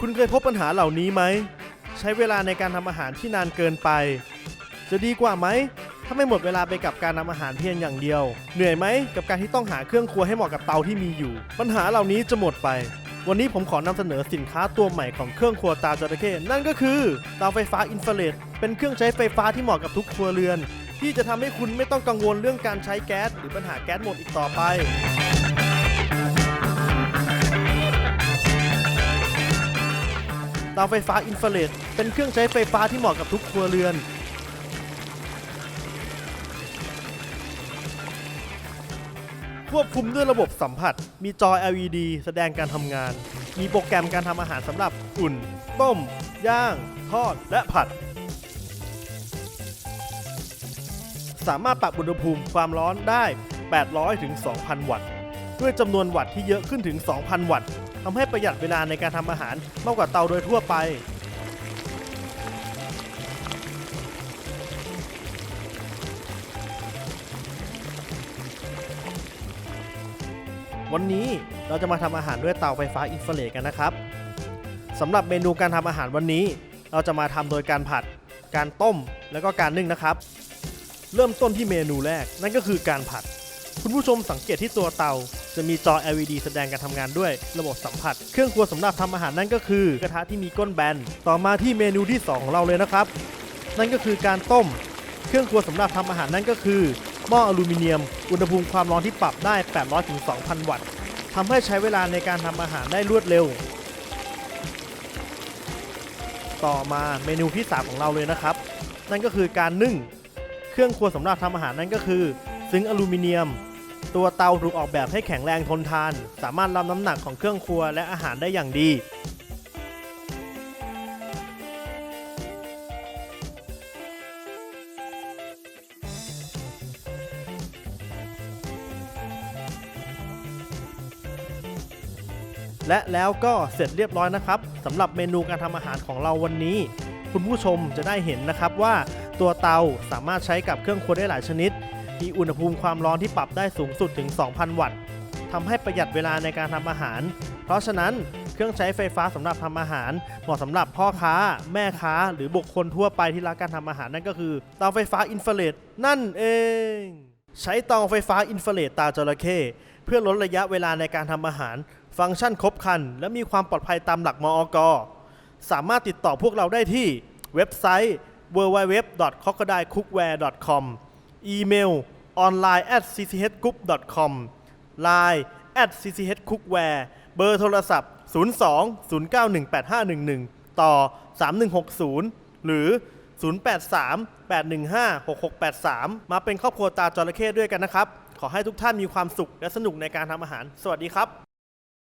คุณเคยพบปัญหาเหล่านี้ไหม ใช้เวลาในการทำอาหารที่นานเกินไป จะดีกว่าไหม ถ้าไม่หมดเวลาไปกับการทำอาหารเพียงอย่างเดียว เหนื่อยไหม กับการที่ต้องหาเครื่องครัวให้เหมาะกับเตาที่มีอยู่ ปัญหาเหล่านี้จะหมดไป วันนี้ผมขอนำเสนอสินค้าตัวใหม่ของเครื่องครัวตาจระเข้นั่นก็คือเตาไฟฟ้าอินฟราเรดเป็นเครื่องใช้ไฟฟ้าที่เหมาะกับทุกครัวเรือน ที่จะทำให้คุณไม่ต้องกังวลเรื่องการใช้แก๊สหรือปัญหาแก๊สหมดอีกต่อไป ตาไฟฟ้าอินฟราเรดเป็นเครื่องใช้ไฟฟ้าที่เหมาะกับทุกครัวเรือน ควบคุมด้วยระบบสัมผัส มีจอ LED แสดงการทำงาน มีโปรแกรมการทำอาหารสำหรับอุ่น ต้ม ย่าง ทอด และผัด สามารถปรับอุณหภูมิความร้อนได้ 800ถึง2,000 วัตต์ ด้วยจำนวนวัตต์ที่เยอะขึ้นถึง 2,000 วัตต์ำให้ประหยัดเวลาในการทำอาหารมากกว่าเตาโดยทั่วไป วันนี้เราจะมาทำอาหารด้วยเตาไฟฟ้าอินฟราเรดกันนะครับสำหรับเมนูการทำอาหารวันนี้ เราจะมาทำโดยการผัด การต้ม แล้วก็การนึ่งนะครับ เริ่มต้นที่เมนูแรกนั่นก็คือการผัด คุณผู้ชมสังเกตที่ตัวเตา จะมีจอ LED แสดงการทำงานด้วยระบบสัมผัส เครื่องครัวสำหรับทำอาหารนั่นก็คือกระทะที่มีก้นแบน ต่อมาที่เมนูที่สองของเราเลยนะครับ นั่นก็คือการต้ม เครื่องครัวสำหรับทำอาหารนั่นก็คือหม้ออลูมิเนียม อุณหภูมิความร้อนที่ปรับได้ 800ถึง2,000 วัตต์ทำให้ใช้เวลาในการทำอาหารได้รวดเร็ว ต่อมาเมนูที่ 3 ของเราเลยนะครับ นั่นก็คือการนึ่ง เครื่องครัวสำหรับทำอาหารนั่นก็คือ ซึ้งอลูมิเนียม ตัวเตาถูกออกแบบให้แข็งแรงทนทาน สามารถรับน้ำหนักของเครื่องครัวและอาหารได้อย่างดี และแล้วก็เสร็จเรียบร้อยนะครับสำหรับเมนูการทำอาหารของเราวันนี้ คุณผู้ชมจะได้เห็นนะครับว่าตัวเตาสามารถใช้กับเครื่องครัวได้หลายชนิด มีอุณหภูมิความร้อนที่ปรับได้สูงสุดถึง 2,000 วัตต์ทำให้ประหยัดเวลาในการทำอาหาร เพราะฉะนั้นเครื่องใช้ไฟฟ้าสำหรับทำอาหาร เหมาะสำหรับพ่อค้า แม่ค้า หรือบุคคลทั่วไปที่รักการทำอาหารนั่นก็คือเตาไฟฟ้าอินฟราเรดนั่นเอง ใช้เตาไฟฟ้าอินฟราเรดตาจระเข้เพื่อลดระยะเวลาในการทำอาหาร ฟังก์ชันครบคัน และมีความปลอดภัยตามหลักมอกสามารถติดต่อพวกเราได้ที่เว็บไซต์ www.crocodilecookware.com อีเมล online at cchgroup.com line at cchcookware เบอร์โทรศัพท์ 02 091 8511 ต่อ 3160 หรือ 083 815 6683 มาเป็นครอบครัวตาจระเข้ด้วยกันนะครับ ขอให้ทุกท่านมีความสุขและสนุกในการทำอาหาร สวัสดีครับ